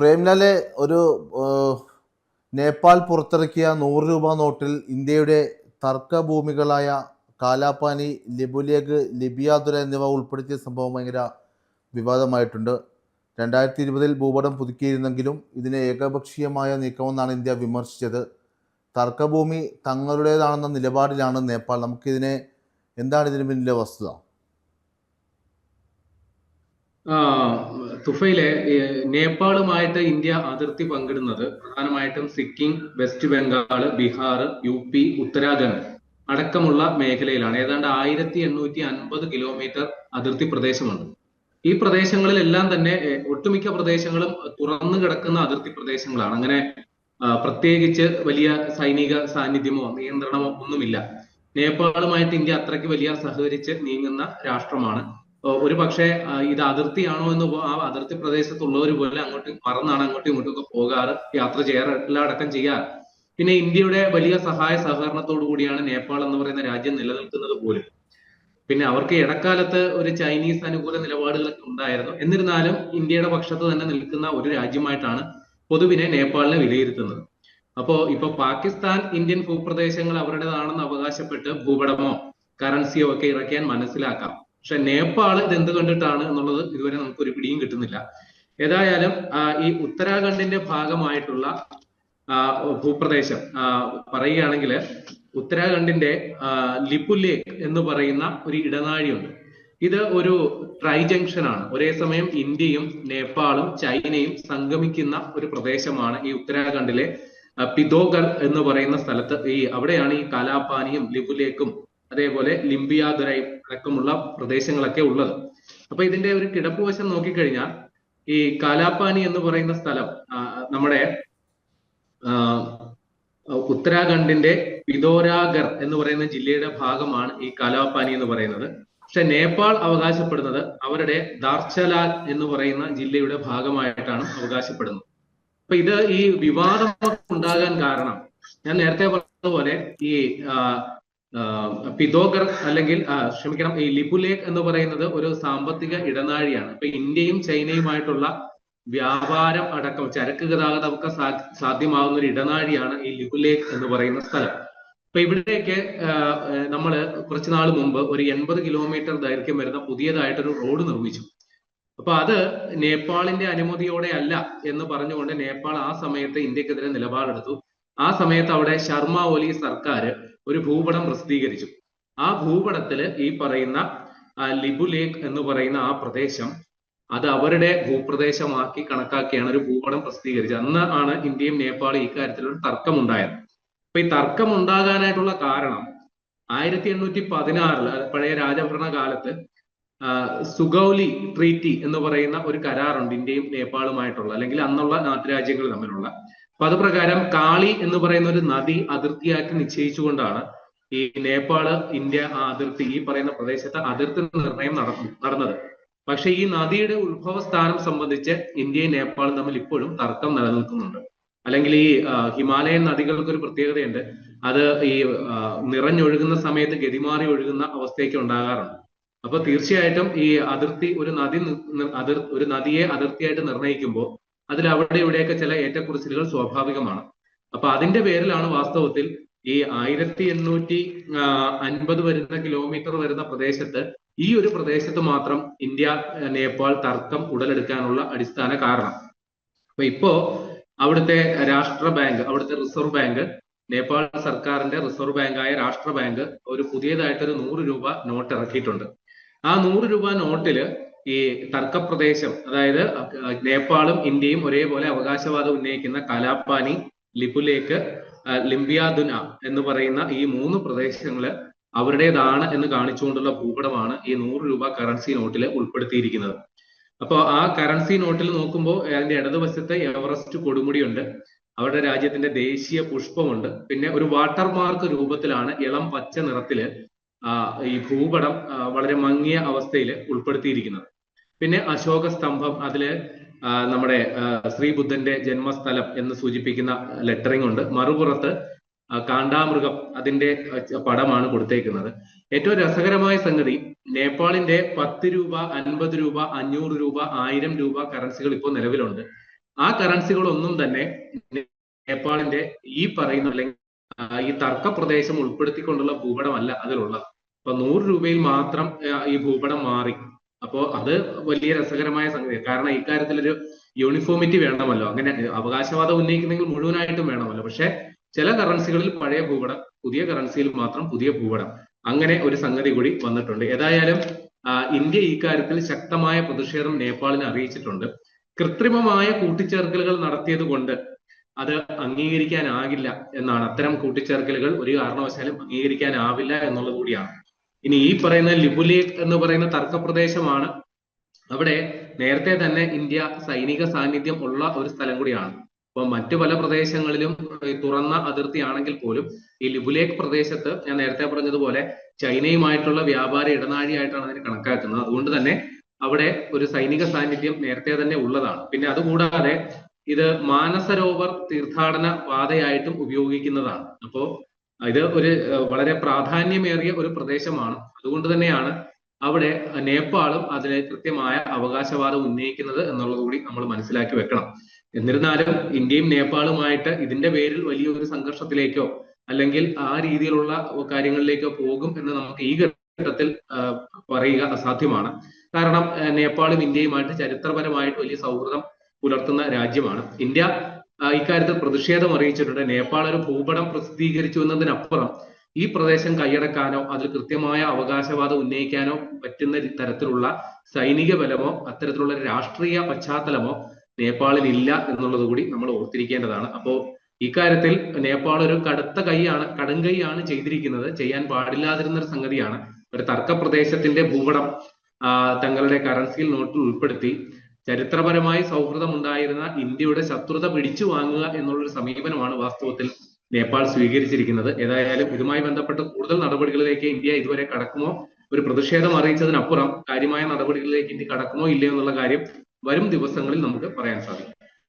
പ്രേംലാലെ ഒരു നേപ്പാൾ പുറത്തിറക്കിയ നൂറ് രൂപ നോട്ടിൽ ഇന്ത്യയുടെ തർക്കഭൂമികളായ കാലാപാനി ലിബുലേഗ് ലിബിയാതുര എന്നിവ ഉൾപ്പെടുത്തിയ സംഭവം ഭയങ്കര വിവാദമായിട്ടുണ്ട്. രണ്ടായിരത്തി ഇരുപതിൽ ഭൂപടം പുതുക്കിയിരുന്നെങ്കിലും ഇതിനെ ഏകപക്ഷീയമായ നീക്കമെന്നാണ് ഇന്ത്യ വിമർശിച്ചത്. തർക്കഭൂമി തങ്ങളുടേതാണെന്ന നിലപാടിലാണ് നേപ്പാൾ. നമുക്കിതിനെ എന്താണ് ഇതിന് പിന്നിലെ വസ്തുത? തുഫയിലെ നേപ്പാളുമായിട്ട് ഇന്ത്യ അതിർത്തി പങ്കിടുന്നത് പ്രധാനമായിട്ടും Sikkim West Bengal Bihar U P Uttarakhand അടക്കമുള്ള മേഖലയിലാണ്. ഏതാണ്ട് ആയിരത്തി എണ്ണൂറ്റി അൻപത് കിലോമീറ്റർ അതിർത്തി പ്രദേശമുണ്ട്. ഈ പ്രദേശങ്ങളിലെല്ലാം തന്നെ ഒട്ടുമിക്ക പ്രദേശങ്ങളും തുറന്നു കിടക്കുന്ന അതിർത്തി പ്രദേശങ്ങളാണ്. അങ്ങനെ പ്രത്യേകിച്ച് വലിയ സൈനിക സാന്നിധ്യമോ നിയന്ത്രണമോ ഒന്നുമില്ല. നേപ്പാളുമായിട്ട് ഇന്ത്യ അത്രയ്ക്ക് വലിയ സഹകരിച്ച് നീങ്ങുന്ന രാഷ്ട്രമാണ് ഒരു പക്ഷേ ഇത് അതിർത്തിയാണോ എന്ന് ആ അതിർത്തി പ്രദേശത്തുള്ളവർ പോലെ അങ്ങോട്ട് മറന്നാണ് അങ്ങോട്ടും ഇങ്ങോട്ടും ഒക്കെ പോകാറ് യാത്ര ചെയ്യാറ് എല്ലാം അടക്കം ചെയ്യാറ്. പിന്നെ ഇന്ത്യയുടെ വലിയ സഹായ സഹകരണത്തോടു കൂടിയാണ് നേപ്പാൾ എന്ന് പറയുന്ന രാജ്യം നിലനിൽക്കുന്നത് പോലും. പിന്നെ അവർക്ക് ഇടക്കാലത്ത് ഒരു ചൈനീസ് അനുകൂല നിലപാടുകളൊക്കെ ഉണ്ടായിരുന്നു. എന്നിരുന്നാലും ഇന്ത്യയുടെ പക്ഷത്ത് തന്നെ നിൽക്കുന്ന ഒരു രാജ്യമായിട്ടാണ് പൊതുവിനെ നേപ്പാളിനെ വിലയിരുത്തുന്നത്. അപ്പോ ഇപ്പൊ പാകിസ്ഥാൻ ഇന്ത്യൻ ഭൂപ്രദേശങ്ങൾ അവരുടേതാണെന്ന് അവകാശപ്പെട്ട് ഭൂപടമോ കറൻസിയോ ഒക്കെ ഇറക്കിയാൻ മനസ്സിലാക്കാം. പക്ഷെ നേപ്പാൾ ഇത് എന്ത് കണ്ടിട്ടാണ് എന്നുള്ളത് ഇതുവരെ നമുക്ക് ഒരു പിടിയും കിട്ടുന്നില്ല. ഏതായാലും ഈ ഉത്തരാഖണ്ഡിന്റെ ഭാഗമായിട്ടുള്ള ഭൂപ്രദേശം പറയുകയാണെങ്കിൽ ഉത്തരാഖണ്ഡിന്റെ ആ, ലേക്ക് എന്ന് പറയുന്ന ഒരു ഇടനാഴിയുണ്ട്. ഇത് ഒരു ട്രൈ ജംഗ്ഷൻ ആണ്. ഒരേ സമയം ഇന്ത്യയും നേപ്പാളും ചൈനയും സംഗമിക്കുന്ന ഒരു പ്രദേശമാണ് ഈ ഉത്തരാഖണ്ഡിലെ പിതോഗർ എന്ന് പറയുന്ന സ്ഥലത്ത് ഈ അവിടെയാണ് ഈ കാലാപാനിയും ലിപുലേക്കും അതേപോലെ ലിംബിയാതുരൈ അടക്കമുള്ള പ്രദേശങ്ങളൊക്കെ ഉള്ളത്. അപ്പൊ ഇതിന്റെ ഒരു കിടപ്പ് വശം നോക്കിക്കഴിഞ്ഞാൽ ഈ കാലാപ്പാനി എന്ന് പറയുന്ന സ്ഥലം നമ്മുടെ ഉത്തരാഖണ്ഡിന്റെ പിതോരാഗർ എന്ന് പറയുന്ന ജില്ലയുടെ ഭാഗമാണ് ഈ കാലാപ്പാനി എന്ന് പറയുന്നത്. പക്ഷെ നേപ്പാൾ അവകാശപ്പെടുന്നത് അവരുടെ ദാർച്ചലാൽ എന്ന് പറയുന്ന ജില്ലയുടെ ഭാഗമായിട്ടാണ് അവകാശപ്പെടുന്നത്. അപ്പൊ ഇത് ഈ വിവാദം ഉണ്ടാകാൻ കാരണം ഞാൻ നേരത്തെ പറഞ്ഞതുപോലെ ഈ പിതോഗർ അല്ലെങ്കിൽ ക്ഷമിക്കണം ഈ ലിപുലേഖ് എന്ന് പറയുന്നത് ഒരു സാമ്പത്തിക ഇടനാഴിയാണ്. ഇപ്പൊ ഇന്ത്യയും ചൈനയുമായിട്ടുള്ള വ്യാപാരം അടക്കം ചരക്ക് ഗതാഗതമൊക്കെ സാധ്യമാകുന്ന ഒരു ഇടനാഴിയാണ് ഈ ലിപുലേഖ് എന്ന് പറയുന്ന സ്ഥലം. അപ്പൊ ഇവിടേക്ക് നമ്മൾ കുറച്ചു നാൾ മുമ്പ് ഒരു എൺപത് കിലോമീറ്റർ ദൈർഘ്യം വരുന്ന പുതിയതായിട്ടൊരു റോഡ് നിർമ്മിച്ചു. അപ്പൊ അത് നേപ്പാളിന്റെ അനുമതിയോടെ അല്ല എന്ന് പറഞ്ഞുകൊണ്ട് നേപ്പാൾ ആ സമയത്ത് ഇന്ത്യക്കെതിരെ നിലപാടെടുത്തു. ആ സമയത്ത് അവിടെ ശർമ്മ ഒലി സർക്കാർ ഒരു ഭൂപടം പ്രസിദ്ധീകരിച്ചു. ആ ഭൂപടത്തിൽ ഈ പറയുന്ന ലിബു ലിബുലേഖ് എന്ന് പറയുന്ന ആ പ്രദേശം അത് അവരുടെ ഭൂപ്രദേശമാക്കി കണക്കാക്കിയാണ് ഒരു ഭൂപടം പ്രസിദ്ധീകരിച്ചത്. അന്ന് ആണ് ഇന്ത്യയും നേപ്പാളും ഇക്കാര്യത്തിൽ ഒരു തർക്കം ഉണ്ടായത് അപ്പൊ ഈ തർക്കം ഉണ്ടാകാനായിട്ടുള്ള കാരണം ആയിരത്തി എണ്ണൂറ്റി പതിനാറിൽ പഴയ രാജഭരണ കാലത്ത് സുഗൗലി ട്രീറ്റി എന്ന് പറയുന്ന ഒരു കരാറുണ്ട് ഇന്ത്യയും നേപ്പാളുമായിട്ടുള്ള അല്ലെങ്കിൽ അന്നുള്ള നാട്ടുരാജ്യങ്ങൾ തമ്മിലുള്ള. അപ്പൊ അത് പ്രകാരം കാളി എന്ന് പറയുന്ന ഒരു നദി അതിർത്തിയാക്കി നിശ്ചയിച്ചുകൊണ്ടാണ് ഈ നേപ്പാൾ ഇന്ത്യ ആ അതിർത്തി ഈ പറയുന്ന പ്രദേശത്തെ അതിർത്തി നിർണയം നടന്നു നടന്നത്. പക്ഷെ ഈ നദിയുടെ ഉത്ഭവ സ്ഥാനം സംബന്ധിച്ച് ഇന്ത്യയും നേപ്പാളും തമ്മിൽ ഇപ്പോഴും തർക്കം നിലനിൽക്കുന്നുണ്ട്. അല്ലെങ്കിൽ ഈ ഹിമാലയൻ നദികൾക്ക് ഒരു പ്രത്യേകതയുണ്ട്. അത് ഈ നിറഞ്ഞൊഴുകുന്ന സമയത്ത് ഗതിമാറി ഒഴുകുന്ന അവസ്ഥയൊക്കെ ഉണ്ടാകാറുണ്ട്. അപ്പൊ തീർച്ചയായിട്ടും ഈ അതിർത്തി ഒരു നദി അതിർ ഒരു നദിയെ അതിർത്തിയായിട്ട് നിർണയിക്കുമ്പോൾ അതിൽ അവിടെ ഇവിടെയൊക്കെ ചില ഏറ്റക്കുറച്ചിലുകൾ സ്വാഭാവികമാണ്. അപ്പൊ അതിന്റെ പേരിലാണ് വാസ്തവത്തിൽ ഈ ആയിരത്തി എണ്ണൂറ്റി അൻപത് വരുന്ന കിലോമീറ്റർ വരുന്ന പ്രദേശത്ത് ഈ ഒരു പ്രദേശത്ത് മാത്രം ഇന്ത്യ നേപ്പാൾ തർക്കം ഉടലെടുക്കാനുള്ള അടിസ്ഥാന കാരണം. അപ്പൊ ഇപ്പോ അവിടുത്തെ രാഷ്ട്ര ബാങ്ക് അവിടുത്തെ റിസർവ് ബാങ്ക് നേപ്പാൾ സർക്കാരിന്റെ റിസർവ് ബാങ്കായ രാഷ്ട്ര ബാങ്ക് ഒരു പുതിയതായിട്ടൊരു നൂറ് രൂപ നോട്ട് ഇറക്കിയിട്ടുണ്ട് ആ നൂറ് രൂപ നോട്ടിൽ ഈ തർക്കപ്രദേശം അതായത് നേപ്പാളും ഇന്ത്യയും ഒരേപോലെ അവകാശവാദം ഉന്നയിക്കുന്ന കലാപ്പാനി ലിപുലേക്ക് ലിംബിയാദുന എന്ന് പറയുന്ന ഈ മൂന്ന് പ്രദേശങ്ങൾ അവരുടേതാണ് എന്ന് കാണിച്ചുകൊണ്ടുള്ള ഭൂപടമാണ് ഈ നൂറ് രൂപ കറൻസി നോട്ടിൽ ഉൾപ്പെടുത്തിയിരിക്കുന്നത്. അപ്പൊ ആ കറൻസി നോട്ടിൽ നോക്കുമ്പോൾ അതിന്റെ ഇടതുവശത്ത് എവറസ്റ്റ് കൊടുമുടിയുണ്ട്. അവരുടെ രാജ്യത്തിന്റെ ദേശീയ പുഷ്പമുണ്ട്. പിന്നെ ഒരു വാട്ടർമാർക്ക് രൂപത്തിലാണ് ഇളം പച്ച നിറത്തിൽ ഈ ഭൂപടം വളരെ മങ്ങിയ അവസ്ഥയിൽ ഉൾപ്പെടുത്തിയിരിക്കുന്നത്. പിന്നെ അശോക സ്തംഭം അതിൽ നമ്മുടെ ശ്രീ ശ്രീബുദ്ധന്റെ ജന്മസ്ഥലം എന്ന് സൂചിപ്പിക്കുന്ന ലെറ്ററിംഗ് ഉണ്ട്. മറുപുറത്ത് കാണ്ടാമൃഗം അതിന്റെ പടമാണ് കൊടുത്തേക്കുന്നത്. ഏറ്റവും രസകരമായ സംഗതി നേപ്പാളിന്റെ പത്ത് രൂപ അൻപത് രൂപ അഞ്ഞൂറ് രൂപ ആയിരം രൂപ കറൻസികൾ ഇപ്പോൾ നിലവിലുണ്ട്. ആ കറൻസികളൊന്നും തന്നെ നേപ്പാളിന്റെ ഈ പറയുന്ന അല്ലെങ്കിൽ ഈ തർക്ക പ്രദേശം ഉൾപ്പെടുത്തിക്കൊണ്ടുള്ള ഭൂപടമല്ല അതിലുള്ളത്. അപ്പൊ നൂറ് രൂപയിൽ മാത്രം ഈ ഭൂപടം മാറി. അപ്പോ അത് വലിയ രസകരമായ സംഗതി കാരണം ഇക്കാര്യത്തിൽ ഒരു യൂണിഫോമിറ്റി വേണമല്ലോ. അങ്ങനെ അവകാശവാദം ഉന്നയിക്കുന്നെങ്കിൽ മുഴുവനായിട്ടും വേണമല്ലോ. പക്ഷെ ചില കറൻസികളിൽ പഴയ ഭൂപടം പുതിയ കറൻസിയിൽ മാത്രം പുതിയ ഭൂപടം അങ്ങനെ ഒരു സംഗതി കൂടി വന്നിട്ടുണ്ട്. ഏതായാലും ഇന്ത്യ ഇക്കാര്യത്തിൽ ശക്തമായ പ്രതിഷേധം നേപ്പാളിനെ അറിയിച്ചിട്ടുണ്ട്. കൃത്രിമമായ കൂട്ടിച്ചേർക്കലുകൾ നടത്തിയത് കൊണ്ട് അത് അംഗീകരിക്കാനാകില്ല എന്നാണ്. അത്തരം കൂട്ടിച്ചേർക്കലുകൾ ഒരു കാരണവശാലും അംഗീകരിക്കാനാവില്ല എന്നുള്ളത് കൂടിയാണ്. ഇനി ഈ പറയുന്ന ലിബുലേഖ് എന്ന് പറയുന്ന തർക്കപ്രദേശമാണ്. അവിടെ നേരത്തെ തന്നെ ഇന്ത്യ സൈനിക സാന്നിധ്യം ഉള്ള ഒരു സ്ഥലം കൂടിയാണ്. അപ്പൊ മറ്റു പല പ്രദേശങ്ങളിലും തുറന്ന അതിർത്തിയാണെങ്കിൽ പോലും ഈ ലിബുലേഖ് പ്രദേശത്ത് ഞാൻ നേരത്തെ പറഞ്ഞതുപോലെ ചൈനയുമായിട്ടുള്ള വ്യാപാര ഇടനാഴിയായിട്ടാണ് അതിനെ കണക്കാക്കുന്നത്. അതുകൊണ്ട് തന്നെ അവിടെ ഒരു സൈനിക സാന്നിധ്യം നേരത്തെ തന്നെ ഉള്ളതാണ്. പിന്നെ അതുകൂടാതെ ഇത് മാനസരോവർ തീർത്ഥാടന പാതയായിട്ടും ഉപയോഗിക്കുന്നതാണ്. അപ്പോ ഇത് ഒരു വളരെ പ്രാധാന്യമേറിയ ഒരു പ്രദേശമാണ്. അതുകൊണ്ട് തന്നെയാണ് അവിടെ നേപ്പാളും അതിന് കൃത്യമായ അവകാശവാദം ഉന്നയിക്കുന്നത് എന്നുള്ളത് കൂടി നമ്മൾ മനസ്സിലാക്കി വെക്കണം. എന്നിരുന്നാലും ഇന്ത്യയും നേപ്പാളുമായിട്ട് ഇതിന്റെ പേരിൽ വലിയൊരു സംഘർഷത്തിലേക്കോ അല്ലെങ്കിൽ ആ രീതിയിലുള്ള കാര്യങ്ങളിലേക്കോ പോകും എന്ന് നമുക്ക് ഈ ഘട്ടത്തിൽ പറയുക അസാധ്യമാണ്. കാരണം നേപ്പാളും ഇന്ത്യയുമായിട്ട് ചരിത്രപരമായിട്ട് വലിയ സൗഹൃദം പുലർത്തുന്ന രാജ്യമാണ്. ഇന്ത്യ ഇക്കാര്യത്തിൽ പ്രതിഷേധം അറിയിച്ചിട്ടുണ്ട്. നേപ്പാൾ ഒരു ഭൂപടം പ്രസിദ്ധീകരിച്ചു എന്നതിനപ്പുറം ഈ പ്രദേശം കൈയടക്കാനോ അതിൽ കൃത്യമായ അവകാശവാദം ഉന്നയിക്കാനോ പറ്റുന്ന തരത്തിലുള്ള സൈനിക ബലമോ അത്തരത്തിലുള്ള രാഷ്ട്രീയ പശ്ചാത്തലമോ നേപ്പാളിൽ ഇല്ല എന്നുള്ളത് കൂടി നമ്മൾ ഓർത്തിരിക്കേണ്ടതാണ്. അപ്പോ ഇക്കാര്യത്തിൽ നേപ്പാൾ ഒരു കടുത്ത കൈയാണ് കടുംകൈയാണ് ചെയ്തിരിക്കുന്നത്. ചെയ്യാൻ പാടില്ലാതിരുന്ന ഒരു സംഗതിയാണ്. ഒരു തർക്ക പ്രദേശത്തിന്റെ ഭൂപടം തങ്ങളുടെ കറൻസിയിൽ നോട്ടിൽ ഉൾപ്പെടുത്തി ചരിത്രപരമായി സൗഹൃദമുണ്ടായിരുന്ന ഇന്ത്യയുടെ ശത്രുത പിടിച്ചു വാങ്ങുക എന്നുള്ളൊരു സമീപനമാണ് വാസ്തവത്തിൽ നേപ്പാൾ സ്വീകരിച്ചിരിക്കുന്നത്. ഏതായാലും ഇതുമായി ബന്ധപ്പെട്ട് കൂടുതൽ നടപടികളിലേക്ക് ഇന്ത്യ ഇതുവരെ കടക്കുമോ? ഒരു പ്രതിഷേധം അറിയിച്ചതിനപ്പുറം കാര്യമായ നടപടികളിലേക്ക് ഇന്ത്യ കടക്കുമോ ഇല്ലയോ എന്നുള്ള കാര്യം വരും ദിവസങ്ങളിൽ നമുക്ക് പറയാൻ സാധിക്കും.